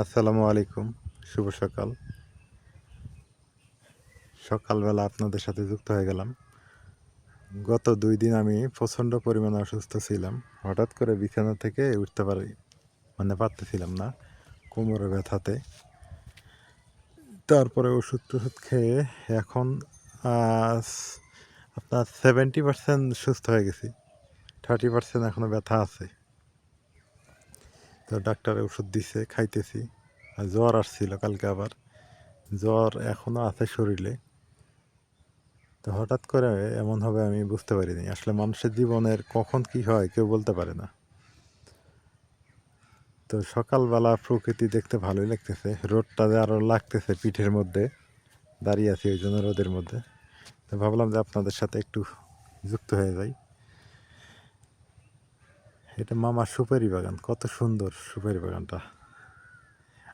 আসসালামু আলাইকুম, শুভ সকাল। সকালবেলা আপনাদের সাথে যুক্ত হয়ে গেলাম। গত দুই দিন আমি প্রচণ্ড পরিমাণে অসুস্থ ছিলাম। হঠাৎ করে বিছানা থেকে উঠতে পারি মানে পারতেছিলাম না, কোমরে ব্যথাতে। তারপরে ওষুধ টষুধ খেয়ে এখন আপনার সেভেন্টি পার্সেন্ট সুস্থ হয়ে গেছি। থার্টি পার্সেন্ট এখনও ব্যথা আছে। তো ডাক্তারে ওষুধ দিছে, খাইতেছি। আর জ্বর আসছিল কালকে আবার। জ্বর এখনও আছে শরীরে। তো হঠাৎ করে এমন হবে আমি বুঝতে পারিনি। আসলে মানুষের জীবনের কখন কি হয় কেউ বলতে পারে না। তো সকালবেলা প্রকৃতি দেখতে ভালোই লাগতেছে। রোদটা আরও লাগতেছে পিঠের মধ্যে, দাঁড়িয়ে আছি ওই জন্য রোদের মধ্যে। তো ভাবলাম যে আপনাদের সাথে একটু যুক্ত হয়ে যাই। এটা মামার সুপারি বাগান, কত সুন্দর সুপারি বাগানটা।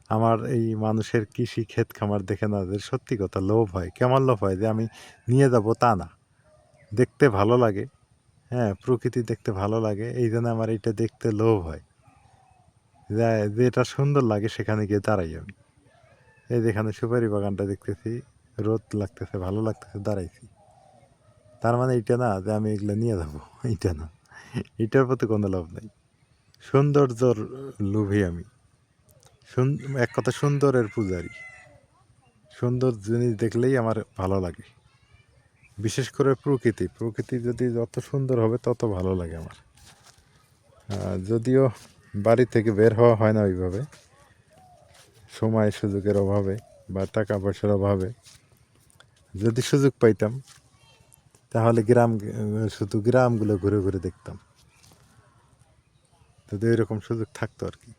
আমার এই মানুষের কৃষি ক্ষেত খামার দেখে না যে সত্যি কথা লোভ হয়, কেমন লোভ হয় যে আমি নিয়ে যাব তা না। দেখতে ভালো লাগে হ্যাঁ প্রকৃতি দেখতে ভালো লাগে, এই জন্য আমার এটা দেখতে লোভ হয়। যা- যেটা সুন্দর লাগে সেখানে গিয়ে দাঁড়াই আমি। এই যেখানে সুপারি বাগানটা দেখতেছি, রোদ লাগতেছে, ভালো লাগতেছে, দাঁড়াইছি। তার মানে এইটা না যে আমি এগুলো নিয়ে যাব এইটা না। এটার প্রতি কোনো লাভ নেই। সৌন্দর্যর লোভী আমি। এক কথা সুন্দরের পূজারি। সুন্দর জিনিস দেখলেই আমার ভালো লাগে। বিশেষ করে প্রকৃতি। প্রকৃতি যদি যত সুন্দর হবে, তত ভালো লাগে আমার। যদিও বাড়ি থেকে বের হওয়া হয় না ওইভাবে। সময় সুযোগের অভাবে বা টাকা পয়সার অভাবে। যদি সুযোগ পাইতাম তাহলে গ্রাম, শুধু গ্রামগুলো ঘুরে ঘুরে দেখতাম। যদি এরকম সুযোগ থাকতো আর কি।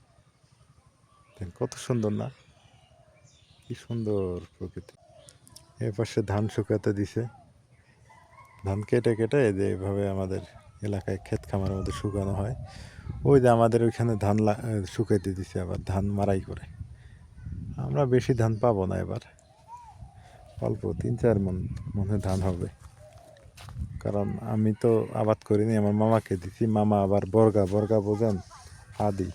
কত সুন্দর না? কি সুন্দর প্রকৃতি। এ পাশে ধান শুকাতে দিছে। ধান কেটে কেটে যে এইভাবে আমাদের এলাকায় ক্ষেত খামারের মধ্যে শুকানো হয়। ওই যে আমাদের ওইখানে ধান শুকাইতে দিছে আবার, ধান মারাই করে। আমরা বেশি ধান পাবো না এবার। অল্প তিন চার মন মনে ধান হবে। কারণ আমি তো আবাদ করিনি, আমার মামাকে দিছি, মামা আবার বর্গা বর্গা বোঝেন, আদি।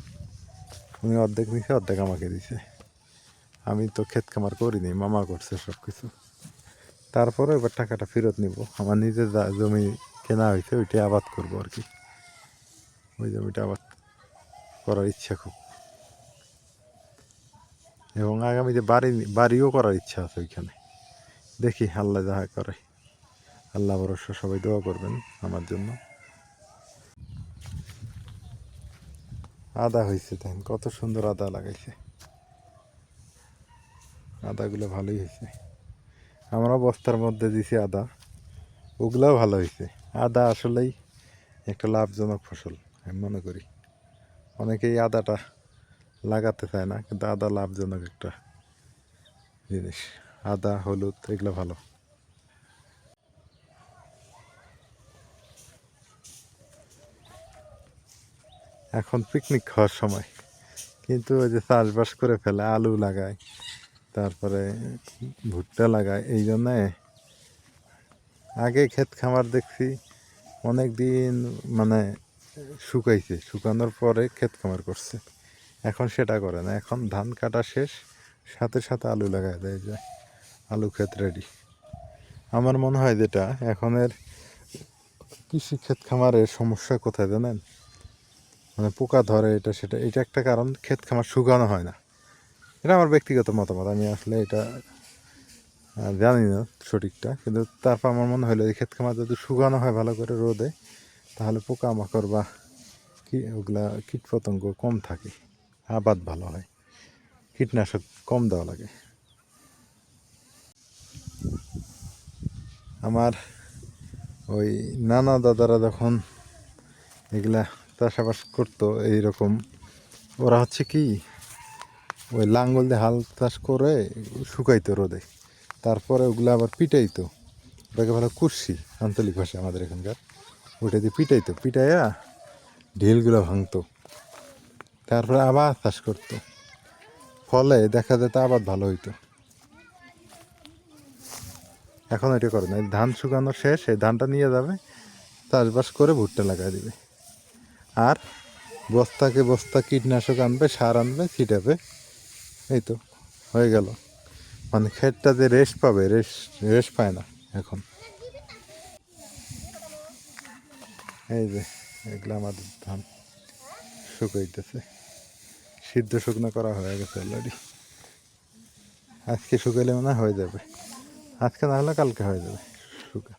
উনি অর্ধেক নিছে অর্ধেক আমাকে দিছে। আমি তো ক্ষেত খামার করিনি, মামা করছে সব কিছু তারপরে এবার টাকাটা ফেরত নিব। আমার নিজের জমি কেনা হয়েছে, ওইটাই আবাদ করব আর কি। ওই জমিটা আবাদ করার ইচ্ছা খুব। এবং আগামীতে বাড়ি, বাড়িও করার ইচ্ছা আছে ওইখানে। দেখি, আল্লাহ যাহা করে। আল্লাহ ভরসা, সবাই দোয়া করবেন আমার জন্য। আদা হয়েছে, দেখেন কত সুন্দর আদা লাগাইছে। আদাগুলো ভালোই হয়েছে। আমরা বস্তার মধ্যে দিছি আদা, ওগুলাও ভালো হয়েছে। আদা আসলেই একটা লাভজনক ফসল, আমি মনে করি। অনেকেই আদাটা লাগাতে চায় না, কিন্তু আদা লাভজনক একটা জিনিস। আদা, হলুদ, এগুলো ভালো। এখন পিকনিক খাওয়ার সময়। কিন্তু ওই যে চাষবাস করে ফেলে, আলু লাগায়, তারপরে ভুট্টা লাগায়, এই জন্যে আগে ক্ষেত খামার দেখছি, অনেক দিন মানে শুকাইছে, শুকানোর পরে ক্ষেত খামার করছে। এখন সেটা করে না, এখন ধান কাটা শেষ, সাথে সাথে আলু লাগায় দেয়, যায়, আলু ক্ষেত রেডি আমার মনে হয় যেটা, এখনের কৃষি ক্ষেত খামারের সমস্যা কোথায় জানেন? মানে পোকা ধরে এটা, সেটা, এটা একটা কারণ, ক্ষেত খামার শুকানো হয় না। এটা আমার ব্যক্তিগত মতামত, আমি আসলে এটা জানি না সঠিকটা, কিন্তু তারপর আমার মনে হলো এই ক্ষেত খামার যদি শুকানো হয় ভালো করে রোদে, তাহলে পোকামাকড় বা কি, ওগুলা কীটপতঙ্গ কম থাকে, আবাদ ভালো হয়, কীটনাশক কম দেওয়া লাগে। আমার ওই নানা দাদারা যখন এগুলা চাষাবাস করতো এইরকম। ওরা হচ্ছে কি, ওই লাঙ্গল দিয়ে হাল চাষ করে শুকাইতো রোদে। তারপরে ওগুলো আবার পিটাইতো। ওটাকে ভালো কুর্সি, আঞ্চলিক ভাষা আমাদের এখানকার। ওটা দিয়ে পিটাইতো, পিটাইয়া ঢিলগুলো ভাঙতো। তারপরে আবার চাষ করতো। ফলে দেখা যেত আবার ভালো হইতো। এখন এটা করে না ধান শুকানো শেষ, এই ধানটা নিয়ে যাবে, চাষবাস করে ভুট্টা লাগাই দিবে। আর বস্তাকে বস্তা কীটনাশক আনবে, সার আনবে, ছিটাবে। এই তো, হয়ে গেল। মানে ক্ষেতটা যে রেস্ট পাবে রেস্ট রেস্ট পায় না এখন। এই যে, এগুলো আমাদের ধান শুকাইতেছে। সিদ্ধ শুকনো করা হয়ে গেছে অলরেডি আজকে শুকাইলে মনে হয় হয়ে যাবে। আজকে না হলে কালকে হয়ে যাবে। শুকা।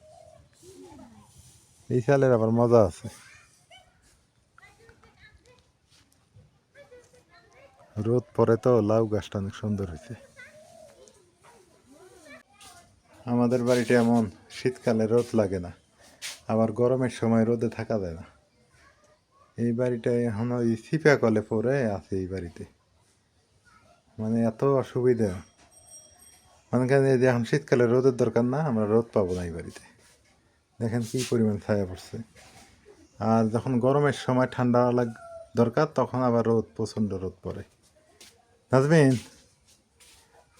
এই সালের আবার মজা আছে। রোদ পরে তো লাউ গাছটা অনেক সুন্দর হয়েছে। আমাদের বাড়িতে এমন শীতকালে রোদ লাগে না, আবার গরমের সময় রোদে থাকা যায় না। এই বাড়িটায় এখন ওই সিপা কলে পরে আছে এই বাড়িতে। মানে এত অসুবিধা। মানে যে এখন শীতকালে রোদের দরকার না, আমরা রোদ পাবো না এই বাড়িতে। দেখেন কি পরিমাণ ছায়া পড়ছে। আর যখন গরমের সময় ঠান্ডা লাগ, দরকার, তখন আবার রোদ, প্রচণ্ড রোদ পড়ে। নাজমিন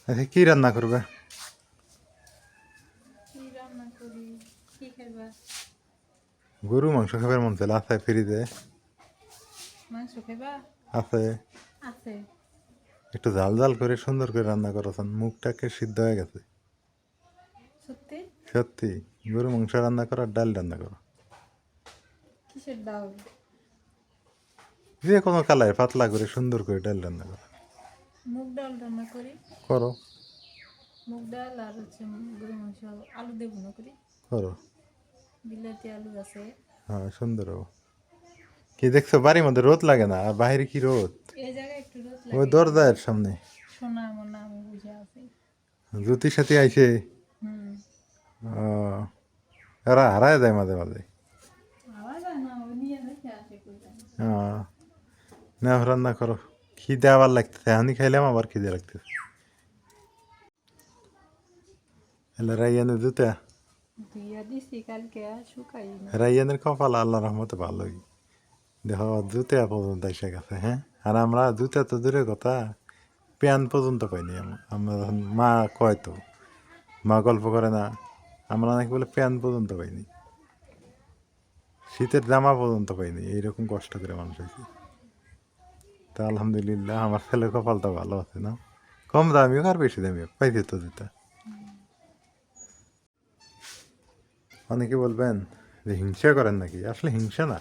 আচ্ছা কী রান্না করবে গরু মাংস খাবার মন চাইলে আছে ফ্রিজে আছে একটু ঝাল জাল করে সুন্দর করে রান্না করেছেন মুখটাকে সিদ্ধ হয়ে গেছে সত্যি সত্যি গরু মাংস রান্না করো আর ডাল রান্না করো যে কোনো কালায় পাতলা করে সুন্দর করে ডাল রান্না করো মুগ ডাল রান্না করি। করো। মুগ ডাল আর হচ্ছে গরু মাংস আলু দেবো না করি। করো। বিলাতি আলু আছে। হ্যাঁ সুন্দর কি দেখছ বাড়ির মধ্যে রোদ লাগে না? আর বাইরে কি রোদ? এই জায়গায় একটু রোদ ওই দরজার সামনে। সোনা আমার নাম বুঝে আছে। জ্যোতির সাথে আইসে? হুম। এরা হারায় যায় মাঝে মাঝে। হয় না রান্না করো। খিদে আবার লাগতেছে এখনই খাইলাম আবার খিদে লাগতেছে। এলে রাইয়ানের জুতা? রাইয়ানের কপাল আল্লাহ রহমতে ভালোই। দেখো জুতা পর্যন্ত এসে গেছে হ্যাঁ? আর আমরা জুতা তো দূরের কথা প্যান পর্যন্ত পাইনি আমরা। মা কয় তো মা গল্প করে না আমরা নাকি বলে প্যান পর্যন্ত পাইনি শীতের জামা পর্যন্ত পাইনি এইরকম কষ্ট করে মানুষ হয়েছে। তা আলহামদুলিল্লাহ, আমার ছেলের কপালটা ভালো আছে, না? কম দামিও আর বেশি দামিও পাইছে তো জুতা অনেকে বলবেন যে হিংসা করেন নাকি? আসলে হিংসা না।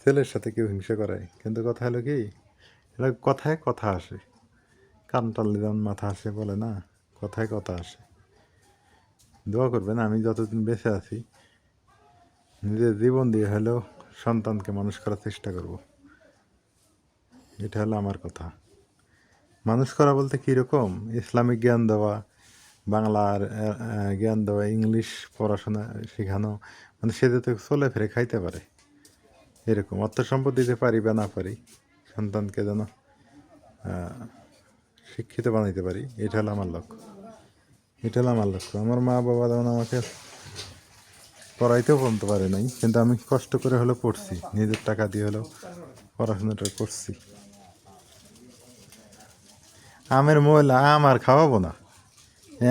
ছেলের সাথে কেউ হিংসা করে, কিন্তু কথা হলো কি এটা কথায় কথা আসে। কান টানলে যেমন মাথা আসে বলে, না? কথায় কথা আসে। দোয়া করবেন, আমি যতদিন বেঁচে আছি, নিজের জীবন দিয়ে হলেও সন্তানকে মানুষ করার চেষ্টা করব। এটা হলো আমার কথা। মানুষ করা বলতে কীরকম ইসলামিক জ্ঞান দেওয়া, বাংলার জ্ঞান দেওয়া, ইংলিশ পড়াশোনা শেখানো মানে সে যাতে চলে ফিরে খাইতে পারে। এরকম অর্থ সম্পদ দিতে পারি বা না পারি, সন্তানকে যেন শিক্ষিত বানাইতে পারি, এটা হলো আমার লক্ষ্য। এটা হলো আমার লক্ষ্য। আমার মা বাবা যেমন আমাকে পড়াইতেও বলতে পারে নাই, কিন্তু আমি কষ্ট করে হলেও পড়ছি। নিজের টাকা দিয়ে হলেও পড়াশোনাটা করছি। আমের ময়লা আম আর খাওয়াবো না।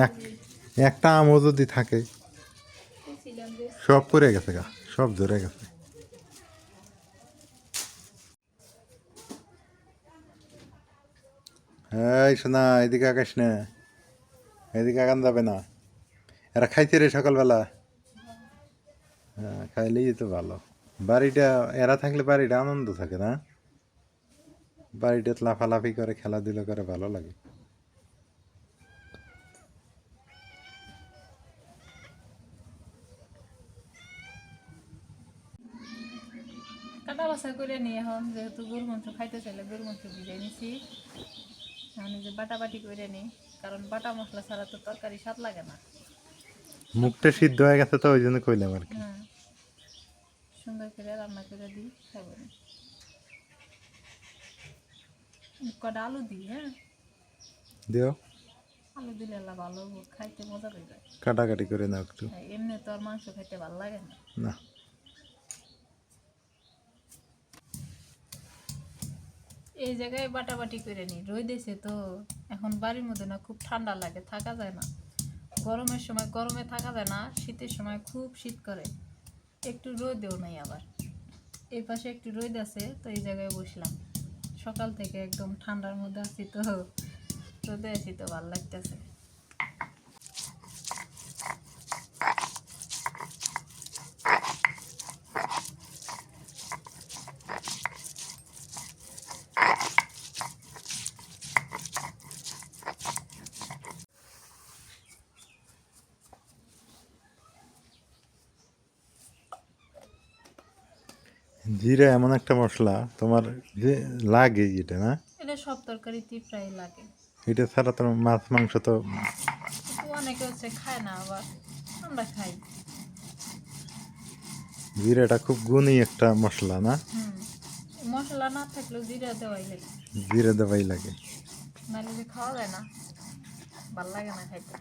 এক, একটা আমও যদি থাকে, সব পড়ে গেছে গা, সব ধরে গেছে। এই শোনা এদিকে আকাশ না, এদিকে আগান যাবে না। এরা খাইছে রে সকালবেলা। হ্যাঁ খাইলেই তো ভালো। বাড়িটা, এরা থাকলে বাড়িটা আনন্দ থাকে না? বাড়িটা লাফালাফি করে খেলাধুলা করে ভালো লাগে। কাটা বাসা করে নিয়ে এখন যেহেতু গরু মাংস খাইতে চাইলে গরু মাংস ভিজাই নিছি। এখন যে বাটা বাটি করে নিই কারণ বাটা মশলা ছাড়া তো তরকারি স্বাদ লাগে না। মুখটা সিদ্ধ হয়ে গেছে তো ওই জন্য কইলাম আর কি। হ্যাঁ সুন্দর করে রান্না করে দিই খাব কটা আলু দিই হ্যাঁ? দিও। আলু দিলে ভালো খাইতে মজা যায়। কাটাকাটি করে নাও একটু। হ্যাঁ, এমনি তো আর মাংস খাইতে ভালো লাগে না। না। এই জায়গায় বাটাবাটি করে রোদ এসে তো এখন বাড়ির মধ্যে না খুব ঠান্ডা লাগে থাকা যায় না। গরমের সময় গরমে থাকা যায় না শীতের সময় খুব শীত করে। একটু রোদেও নাই আবার। এই পাশে একটু রোদ আছে তো এই জায়গায় বসলাম। সকাল থেকে একদম ঠান্ডার মধ্যে আছি তো রোদে আছি তো ভালো লাগতেছে। জিরা এমন একটা মশলা তোমার যে লাগে এটা না? এটা সব তরকারিতেই প্রায় লাগে। এটা ছাড়া তো মাছ মাংস তো অনেকে হচ্ছে খায় না আবার আমরা খাই। জিরাটা খুব গুণী একটা মশলা না? মশলা না থাকলেও জিরা দেওয়াই লাগে। জিরা দেওয়াই লাগে। নাহলে খাওয়া যায় না ভালো লাগে না খাইতে।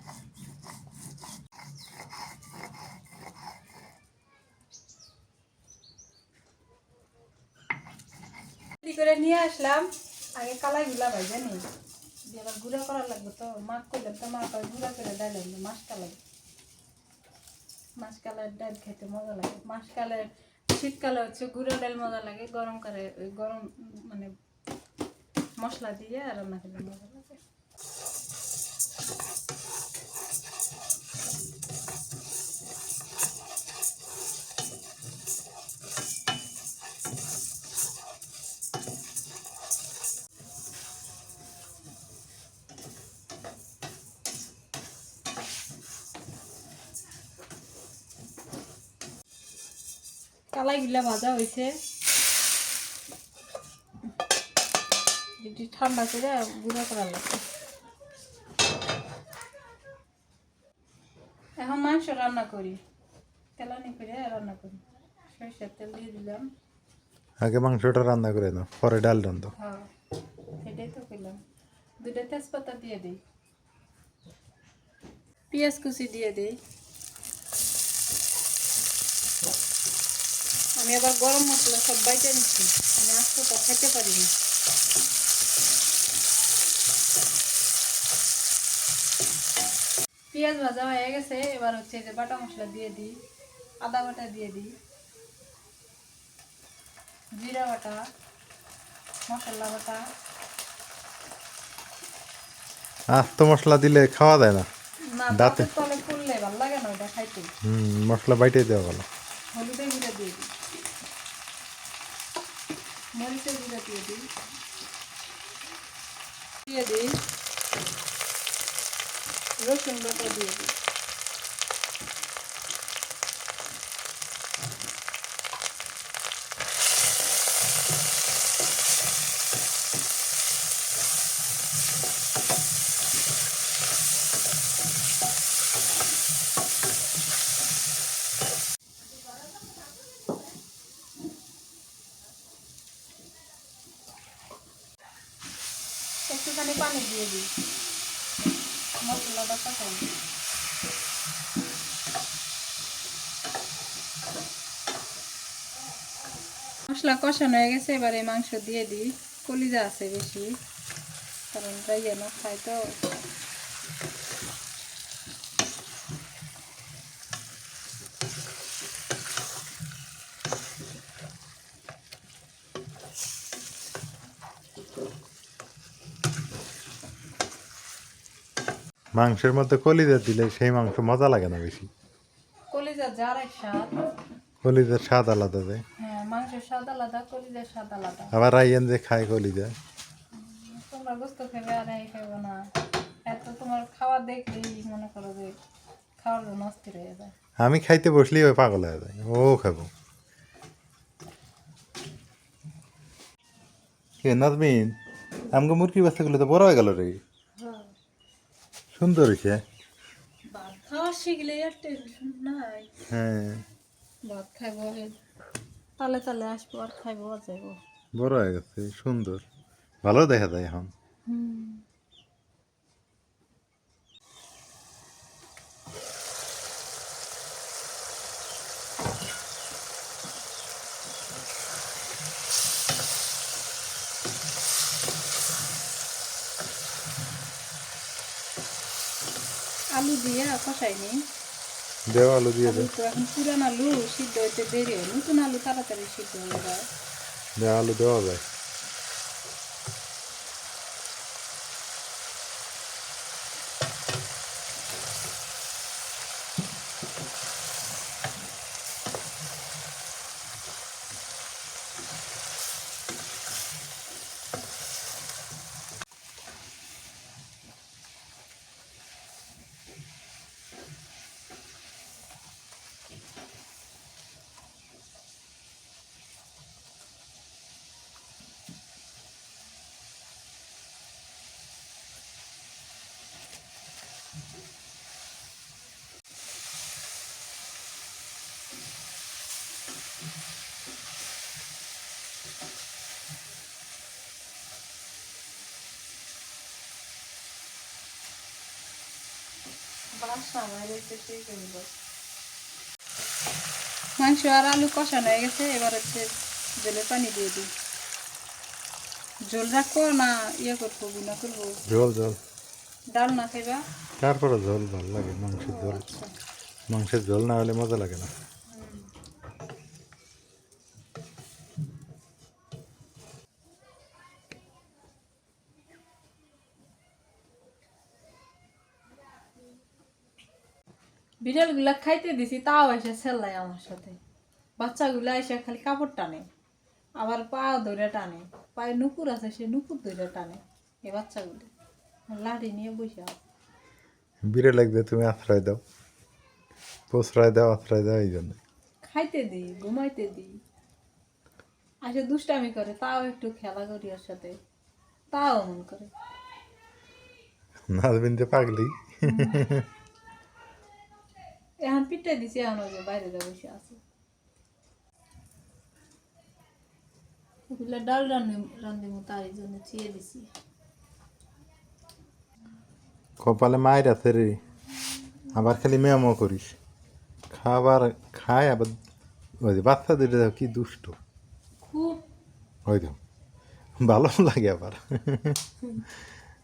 করে নিয়ে আসলাম। আগে কালাই গুলা ভাই জানি আবার গুঁড়া করা লাগবে তো। মাখ করলাম তো মা কয় গুঁড়া করে ডাল ডাইলাম মাছ কালাই মাছ কালার ডাল খেতে মজা লাগে। মাছ কালের শীতকালে হচ্ছে গুঁড়া ডাল মজা লাগে। গরম করে, গরম মানে মশলা দিয়ে রান্না করলে মজা লাগে। কালাইগুলা ভাজা হয়েছে। এটি ঠান্ডা করে গুঁড়া করা লাগবে। এখন মাংস রান্না করি। তেলানি করে রান্না করি। সরিষার তেল দিয়ে দিলাম। আগে মাংসটা রান্না করে নাও পরে ডাল রান্ধো। হ্যাঁ তো করলাম দুটা তেজপাতা দিয়ে দিই। পেঁয়াজ কুচি দিয়ে দিই। আমি আবার গরম মশলা সব বাইটে নিচ্ছি। আমি আস্তটা খেতে পারি না। পেঁয়াজ ভাজা হয়ে গেছে এবার হচ্ছে যে বাটা মশলা দিয়ে দিই আদা বাটা দিয়ে দিই জিরা বাটা মশলা বাটা। আস্ত মশলা দিলে খাওয়া যায় না। না দাঁতে। তলে ফুললে ভালো লাগে না ওটা খাইতে। হুম মশলা বাইটে দেওয়া ভালো। হলুদের গুঁড়া দিয়ে দিই। মরিচের গুঁড়া দিয়ে দিই। দিয়ে দিই রসুন বাটা দিয়ে দিই একটুখানি পানি দিয়ে দিই মশলাটা কষাই মশলা কষানো হয়ে গেছে এবারে মাংস দিয়ে দিই। কলিজা আছে বেশি কারণ রাইয়া না খাই তো। মাংসের মধ্যে কলিজা দিলে সেই মাংস মজা লাগে না বেশি। কলিজা যার এক স্বাদ। কলিজার স্বাদ আলাদা যায় হ্যাঁ মাংসের স্বাদ আলাদা কলিজার স্বাদ আলাদা। আবার রাইয়ান যে খায় কলিজা। তোমরা গোস্ত খাবে আর এই খাবে না। এত তোমার খাওয়া দেখলেই মনে করো যে খাওয়ার জন্য অস্থির হয়ে যায়। আমি খাইতে বসলেই ওই পাগল হয়ে যায় ও খাব। কে নাজমিন? আমাকে মুরগি বাচ্চাগুলো তো বড় হয়ে গেল রে। সুন্দর হয়েছে ভাত খাওয়া শিখলে আর টেনশন নাই। হ্যাঁ। ভাত খাইবো তালে তালে আসব আর খাইবো আর যাইবো। বড় হয়ে গেছে সুন্দর। ভালো দেখা যায় এখন। আলু দিয়ে কষাইনি দেওয়া আলু দিয়ে আলু দে তো এখন পুরান আলু সিদ্ধ হইতে দেরি হয়। নতুন আলু তাড়াতাড়ি সিদ্ধ হয়ে যায়। আলু দেওয়া যায়। মাংস আর আলু কষানো হয়ে গেছে এবার হচ্ছে জলের পানি দিয়ে দিই। জল রাখব না ইয়ে করব গুণা করব। জল জল ডাল না খাইবা? তারপরে জল ভালো লাগে মাংসের ঝোল। আচ্ছা। মাংসের জল না হলে মজা লাগে না। বিড়ালগুলা খাইতে দিছি তাও এসে সেল্লাই আমার সাথে। বাচ্চাগুলা এসে খালি কাপড় টানে আবার পা ধরে টানে। পায়ে নুপুর আছে সে নুপুর ধরে টানে এই বাচ্চাগুলো। লাঠি নিয়ে বসে। বিরে লাগবে তুমি আশ্রয় দাও। প্রশ্রয় দাও আশ্রয় দাও এই জন্য। খাইতে দিই ঘুমাইতে দিই। আসে দুষ্টামি করে তাও একটু খেলা করি ওর সাথে। তাও মন করে। নাজবিন যে পাগলি। এখন পিঠে দিছি এখন ওই যে বাইরে যা বসে আছে ডাল রান্ধি রান্ধিমু তার জন্য চিয়ে দিছি কপালে মায়ের আছে রে আবার খালি মেয়ামো করিস খাবার খায় আবার ওই যে বাচ্চা দুটো দেখো কি দুষ্ট খুব ওই তো ভালো লাগে আবার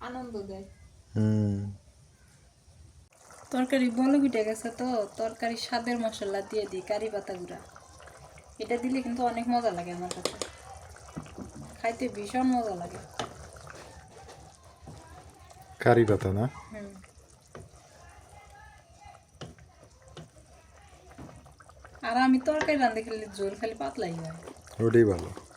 আনন্দ দেয় হুম তরকারি বলে উঠে গেছে তো তরকারি স্বাদের মশলা দিয়ে দিই কারি পাতা গুঁড়া। এটা দিলে কিন্তু অনেক মজা লাগে আমার কাছে। খাইতে ভীষণ মজা লাগে। কারি পাতা না? হুম। আর আমি তরকারি রান্ধে খেলে জোর খালি পাতলাই হয়। ওটাই ভালো।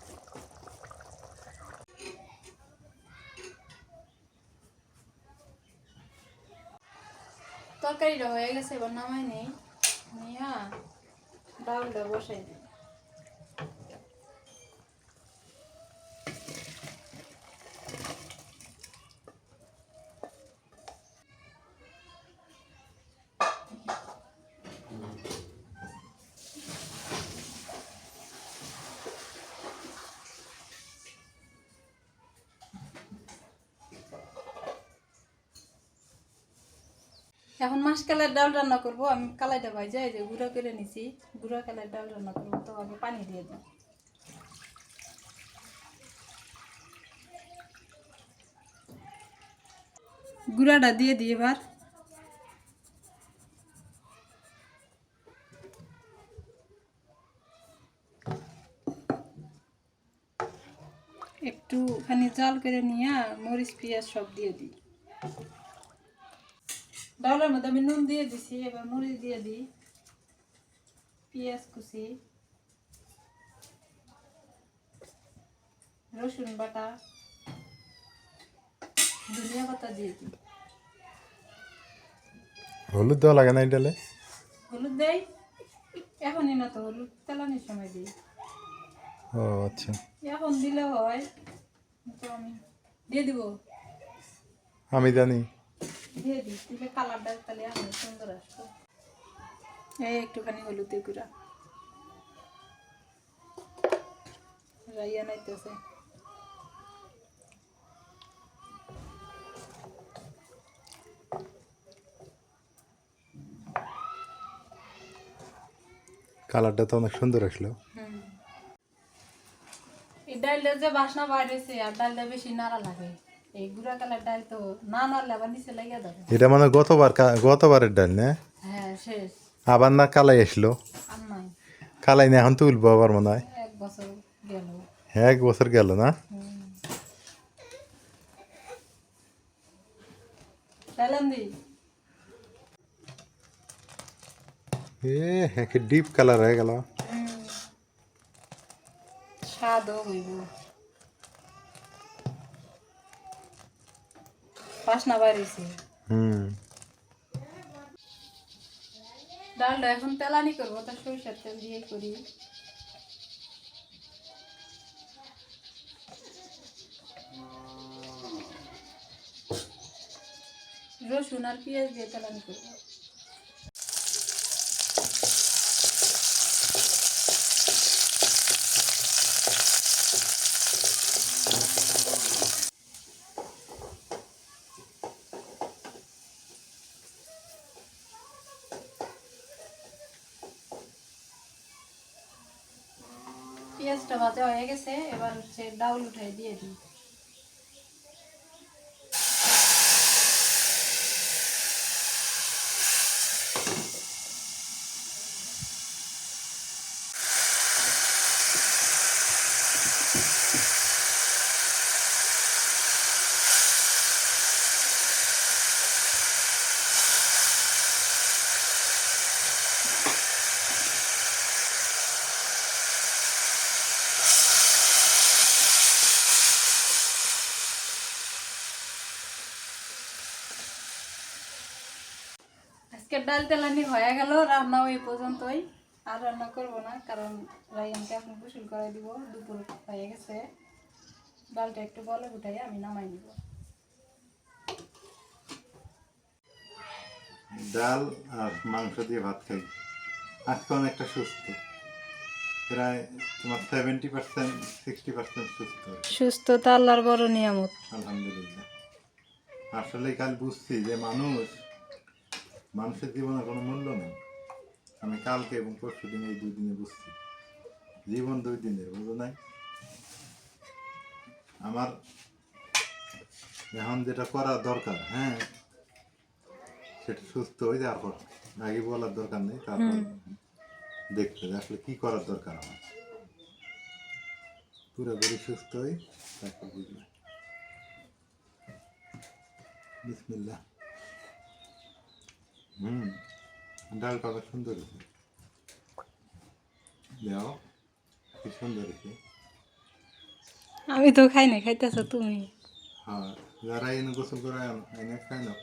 তরকারিটা হয়ে গেছে এবার নামাই নেই। নিয়া ডালটা বসাই দিই। এখন মাছ কালের ডাল রান্না করব, আমি কালাইটা ভাইজা এই যে গুঁড়া করে নিছি, গুঁড়া কালের ডাল রান্না করব, তো আগে পানি দিয়ে দিই। গুঁড়াটা দিয়ে দিই এবার। একটুখানি জাল করে নিয়ে মরিচ, পেঁয়াজ সব দিয়ে দিই। ডালের মধ্যে আমি নুন দিয়ে দিছি এবার মরিচ দিয়ে দিই। পেঁয়াজ কুচি। রসুন বাটা। ধনিয়া পাতা দিয়ে দিই। হলুদ দেওয়া লাগে না এই ডালে? হলুদ দেই। এখনই না তো হলুদ তেলানির সময় দিই। ও আচ্ছা। এখন দিলে হয় তো আমি দিয়ে দিব। আমি জানি। দিয়ে দিই দিলে কালারটা তাহলে আমি সুন্দর আসব। এই একটুখানি হলুদের গুঁড়া। রাইয়া নাইতেছে। কালারটা তো অনেক সুন্দর আসলো। এই ডালটা যে বাসনা বাইরেছে আর ডালটা বেশি নাড়া লাগে। এই গুঁড়া কালার ডাল তো না নাড়লে আবার নিচে লাগিয়ে দেবে। এটা মানে গতবার গতবারের ডাল না? হ্যাঁ শেষ। আবার না কালাই আসলো? কালাই না এখন তুলবো আবার মনে হয়। এক বছর গেল। এক বছর গেল না? এ হ্যাঁ ডিপ কালার হয়ে গেল। স্বাদও হইব। বাসনা বাইরেছে হুম। ডালটা এখন তেলানি করব তা সরিষার তেল দিয়ে করি। রসুন আর পেঁয়াজ দিয়ে তেলানি করব। পেঁয়াজটা ভাজা হয়ে গেছে এবার হচ্ছে ডাউল উঠাই দিয়ে দিই আজকে ডাল তেলানি হয়ে গেল রান্নাও এই পর্যন্তই। আর রান্না করব না কারণ রাইয়ানকে এখন গোসল করাই দিব দুপুর হয়ে গেছে। ডালটা একটু বলে উঠাই আমি নামাই নিব। ডাল আর মাংস দিয়ে ভাত খাই। আজকে অনেকটা সুস্থ। প্রায় তোমার সেভেন্টি পার্সেন্ট সিক্সটি পার্সেন্ট সুস্থ। সুস্থতা আল্লাহর বড় নিয়ামত। আলহামদুলিল্লাহ। আসলে কাল বুঝছি যে মানুষ মানুষের জীবনে কোনো মূল্য নেই। আমি কালকে এবং পরশু দিন এই দুই দিনে বুঝছি জীবন দুই দিনের বুঝো নাই? আমার এখন যেটা করা দরকার হ্যাঁ সেটা সুস্থ হয়ে যাওয়ার পর আগে বলার দরকার নেই তারপর দেখতে আসলে কি করার দরকার আমার। পুরোপুরি সুস্থ হয়ে তারপর বুঝবে বিসমিল্লাহ। হুম ডাল পাকা সুন্দর হয়েছে দেও কি সুন্দর হয়েছে আমি তো খাই না খাইতেছ তুমি হ্যাঁ যারা এনে গোসল করে এনে খাই না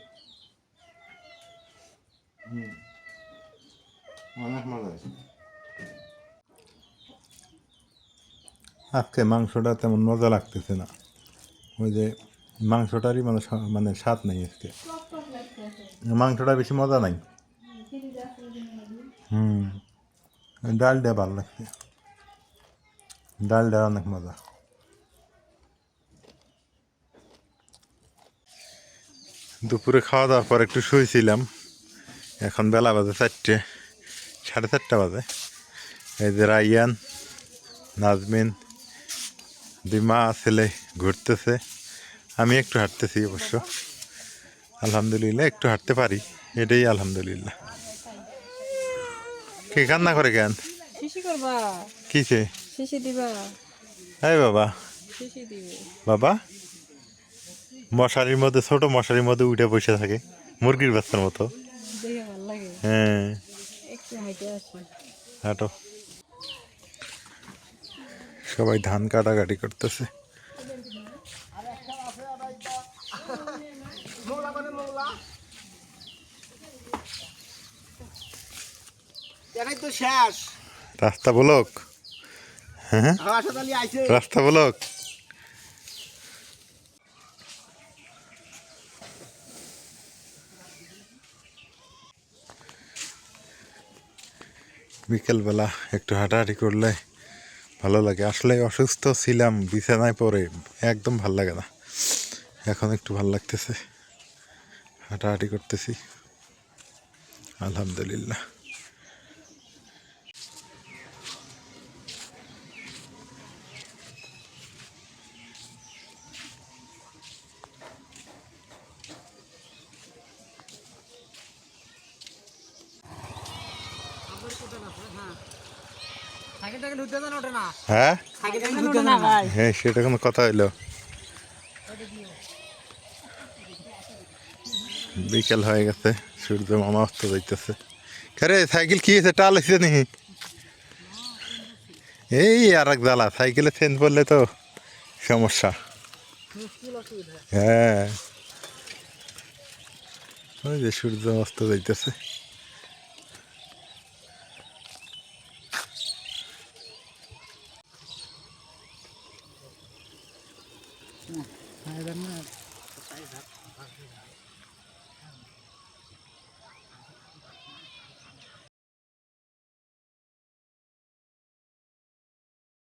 হুম অনেক মজা হয়েছে আজকে মাংসটা তেমন মজা লাগতেছে না ওই যে মাংসটারই মানে মানে স্বাদ নেই আজকে মাংসটা বেশি মজা নাই। হুম ডাল ডালটা ভালো লাগছে। ডালটা অনেক মজা। দুপুরে খাওয়া দাওয়ার পর একটু শুয়েছিলাম এখন বেলা বাজে চারটে, সাড়ে চারটা বাজে। এই যে রাইয়ান, নাজমিন, দুই মা ছেলে ঘুরতেছে। আমি একটু হাঁটতেছি অবশ্য। আলহামদুলিল্লাহ একটু হাঁটতে পারি। এটাই আলহামদুলিল্লাহ। কে কান্না করে কেন? কিসে? এই বাবা। বাবা মশারির মধ্যে ছোট মশারির মধ্যে উঠে বসে থাকে মুরগির বাচ্চার মতো। হ্যাঁ। হাঁটো। সবাই ধান কাটাকাটি করতেছে। এটাই তো শেষ। রাস্তা বলক? হ্যাঁ রাস্তা বলক? বিকেলবেলা একটু হাঁটাহাঁটি করলে ভালো লাগে। আসলে অসুস্থ ছিলাম বিছানায় পরে একদম ভালো লাগে না। এখন একটু ভালো লাগতেছে। হাঁটাহাঁটি করতেছি। আলহামদুলিল্লাহ সাইকেল টাইকেল উঠতে দেন ওঠে না হ্যাঁ? সাইকেল টাইকেল উঠতে না। ভাই হ্যাঁ সেটা কোনো কথা হইল। বিকেল হয়ে গেছে সূর্য মামা অস্ত যাইতেছে। কারে সাইকেল কি হয়েছে টাল হয়েছে নি? এই আর এক জ্বালা সাইকেলে চেঞ্জ করলে তো সমস্যা। হ্যাঁ। ওই যে সূর্য অস্ত যাইতেছে।